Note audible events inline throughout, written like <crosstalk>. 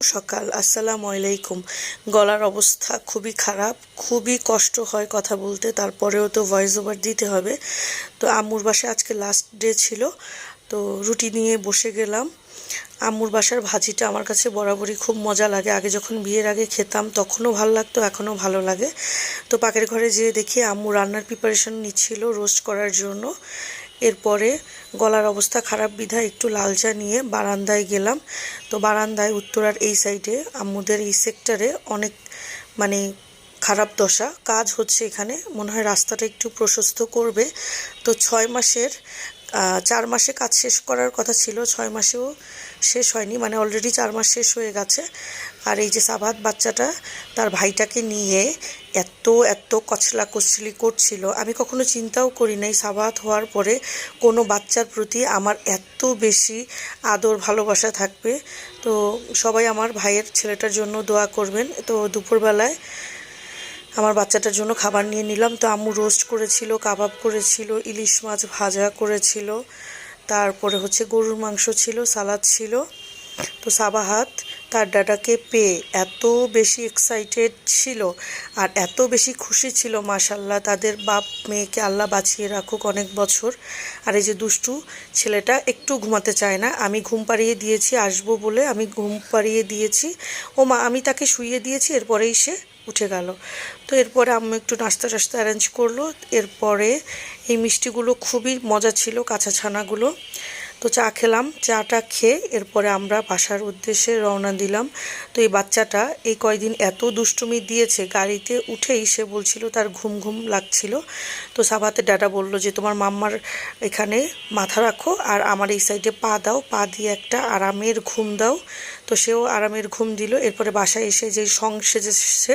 সকাল, আসসালামু আলাইকুম। গলার অবস্থা খুবই খারাপ, খুবই কষ্ট হয় কথা বলতে, তারপরেও তো ভয়েস ওভার দিতে হবে। তো আম্মুর বাসায় আজকে লাস্ট ডে ছিল, তো রুটি নিয়ে বসে গেলাম। আম্মুর বাসার ভাজিটা আমার কাছে বরাবরই খুব মজা লাগে। আগে যখন বিয়ের আগে খেতাম, তখনও ভালো লাগতো, এখনও ভালো লাগে। তো পাকের ঘরে যেয়ে দেখি আম্মু রান্নার প্রিপারেশন নিচ্ছিল রোস্ট করার জন্য। এরপরে গলার অবস্থা খারাপ, বিধায় একটু লাল চা নিয়ে বারান্দায় গেলাম। তো বারান্দায় উত্তরার এই সাইডে আম্মুদের এই সেক্টরে অনেক মানে খারাপ দশা। কাজ হচ্ছে এখানে, মনে হয় রাস্তাটা একটু প্রশস্ত করবে। তো ছয় মাসের চার মাসে কাজ শেষ করার কথা ছিল, ছয় মাসেও শেষ হয়নি মানে অলরেডি চার মাস শেষ হয়ে গেছে। আর এই যে সাবাত বাচ্চাটা, তার ভাইটাকে নিয়ে এত এত কচলা কচলি করছিল। আমি কখনো চিন্তাও করি নাই সাবাত হওয়ার পরে কোনো বাচ্চার প্রতি আমার এত বেশি আদর, ভালোবাসা থাকবে। তো সবাই আমার ভাইয়ের ছেলেটার জন্য দোয়া করবেন। তো দুপুরবেলায় আমার বাচ্চাটার জন্য খাবার নিয়ে নিলাম। তো আম্মু রোস্ট করেছিল, কাবাব করেছিল, ইলিশ মাছ ভাজা করেছিল। তারপরে হচ্ছে গরুর মাংস ছিল, সালাদ ছিল। তো সাবাহাত তার ডাটাকে পেয়ে এত বেশি এক্সাইটেড ছিল আর এত বেশি খুশি ছিল মাশাল্লাহ তাদের বাপ মেয়েকে আল্লাহ বাঁচিয়ে রাখুক অনেক বছর। আর এই যে দুষ্টু ছেলেটা একটু ঘুমাতে চায় না, আমি ঘুম পাড়িয়ে দিয়েছি, আসব বলে আমি ঘুম পাড়িয়ে দিয়েছি। ও মা, আমি তাকে শুইয়ে দিয়েছি, এরপরেই সে উঠে গেল। তো এরপরে আম্মু একটু নাস্তা টাস্তা অ্যারেঞ্জ করল, এরপরে এই মিষ্টিগুলো খুবই মজা ছিল, কাঁচা ছানাগুলো। তো চা খেলাম। চাটা খেয়ে এরপরে আমরা বাসার উদ্দেশ্যে রওনা দিলাম। তো এই বাচ্চাটা এই কয়দিন এত দুষ্টুমি দিয়েছে, গাড়িতে উঠেই সে বলছিল তার ঘুম ঘুম লাগছিল। তো সাবাতে ডাটা বলল যে, তোমার মাম্মার এখানে মাথা রাখো আর আমার এই সাইডে পা দাও, পা দিয়ে একটা আরামের ঘুম দাও। তো সেও আরামের ঘুম দিল। এরপরে বাসায় এসে যে সং সেজেছে,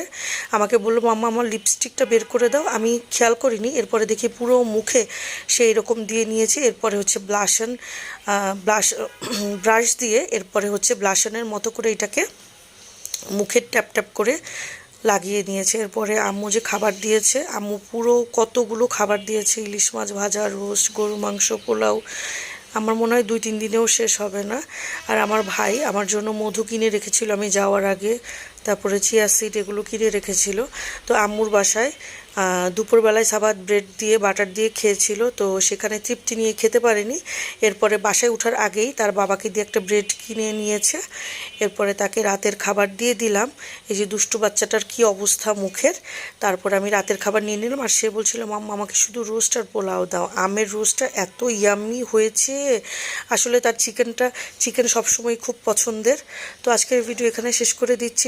আমাকে বলল, মাম্মা, আমার লিপস্টিকটা বের করে দাও। আমি খেয়াল করিনি। এরপরে দেখি পুরো মুখে সে এরকম দিয়ে নিয়েছে। এরপরে হচ্ছে ব্লাশন ব্লাশ, <clears throat> ব্রাশ দিয়ে এরপরে হচ্ছে ব্লাশনের মতো করে এটাকে মুখে ট্যাপ ট্যাপ করে লাগিয়ে নিয়েছে। এরপরে আম্মু যে খাবার দিয়েছে, আম্মু পুরো কতগুলো খাবার দিয়েছে। ইলিশ মাছ ভাজা, রোস্ট, গরু মাংস, পোলাও আমার মনে হয় দুই তিন দিনেও শেষ হবে না। আর আমার ভাই আমার জন্য মধু কিনে রেখেছিল আমি যাওয়ার আগে। তারপরে চিয়া সিড এগুলো কিনে রেখেছিল। তো আম্মুর বাসায় দুপুরবেলায় সাবাদ ব্রেড দিয়ে, বাটার দিয়ে খেয়েছিল। তো সেখানে তৃপ্তি নিয়ে খেতে পারেনি। এরপরে বাসায় ওঠার আগেই তার বাবাকে দিয়ে একটা ব্রেড কিনে নিয়েছে। এরপরে তাকে রাতের খাবার দিয়ে দিলাম। এই যে দুষ্টু বাচ্চাটার কি অবস্থা মুখের? তারপরে আমি রাতের খাবার নিয়ে নিলাম আর সে বলছিল, মাম্মা, আমাকে শুধু রোস্ট আর পোলাও দাও। আমের রোস্টটা এত ইয়াম্মি হয়েছে। আসলে তার চিকেনটা চিকেন সবসময় খুব পছন্দের। তো আজকের ভিডিও এখানে শেষ করে দিচ্ছি।